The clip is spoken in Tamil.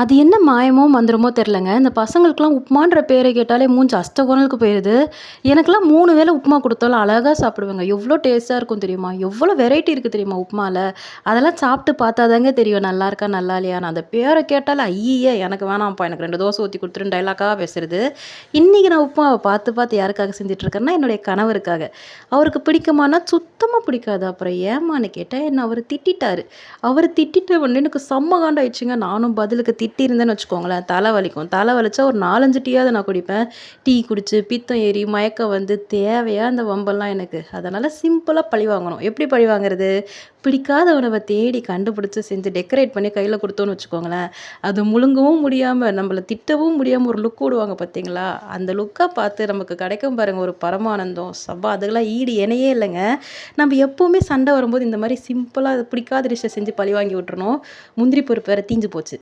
அது என்ன மாயமோ மந்திரமோ தெரிலங்க. இந்த பசங்களுக்கெல்லாம் உப்புமான்ற பேரை கேட்டாலே மூஞ்சி அஷ்டகோணலுக்கு போயிருது. எனக்கெல்லாம் 3 வேள உப்புமா கொடுத்தாலும் அழகா சாப்பிடுவேங்க. எவ்வளோ டேஸ்ட்டாக இருக்கும் தெரியுமா? எவ்வளோ வெரைட்டி இருக்குது தெரியுமா உப்புமால? அதெல்லாம் சாப்பிட்டு பார்த்தா தாங்க தெரியும் நல்லா இருக்கா, நல்லா இல்லையான்னு. அந்த பேரை கேட்டாலே ஐயே எனக்கு வேணாம்ப்பா. எனக்கு ரெண்டு தோசை ஊற்றி குடுத்துருன்னு டைலாக்காக பேசுறது. இன்றைக்கி நான் உப்புமாவ பார்த்து பார்த்து யாருக்காக செஞ்சிட்ருக்கேன்னா என்னுடைய கணவருக்காக. அவருக்கு பிடிக்குமானா சுத்தமாக பிடிக்காது. அப்புறம் ஏம்மான்னு கேட்டால் என்ன அவர் திட்டிட்டாரு. அவர் திட்டிட்ட உடனே எனக்கு செம்ம காண்டாயிடுச்சுங்க. நானும் பதிலுக்கு திட்டியிருந்தேன்னு வச்சுக்கோங்களேன், தலை வலிக்கும். தலை வலிச்சா ஒரு 4, 5 டீயாவது நான் குடிப்பேன். டீ குடித்து பித்தம் ஏறி, மயக்கம் வந்து தேவையாக அந்த வம்பெல்லாம் எனக்கு? அதனால் சிம்பிளாக பழி வாங்கணும். எப்படி பழி வாங்குறது? பிடிக்காத உணவை தேடி கண்டுபிடிச்சி செஞ்சு டெக்கரேட் பண்ணி கையில் கொடுத்தோன்னு வச்சுக்கோங்களேன், அது முழுங்கவும் முடியாமல் நம்மளை திட்டவும் முடியாமல் ஒரு லுக் விடுவாங்க பார்த்தீங்களா? அந்த லுக்காக பார்த்து நமக்கு கிடைக்கும் பாருங்கள் ஒரு பரமானந்தம். சப்பா அதுக்கெல்லாம் ஈடு இணையே இல்லைங்க நம்ம எப்போவுமே சண்டை வரும்போது இந்த மாதிரி சிம்பிளாக பிடிக்காத டிஷ்ஷை செஞ்சு பழி வாங்கி விட்டுறணும். முந்திரி பருப்பு வேறு தீஞ்சு போச்சு.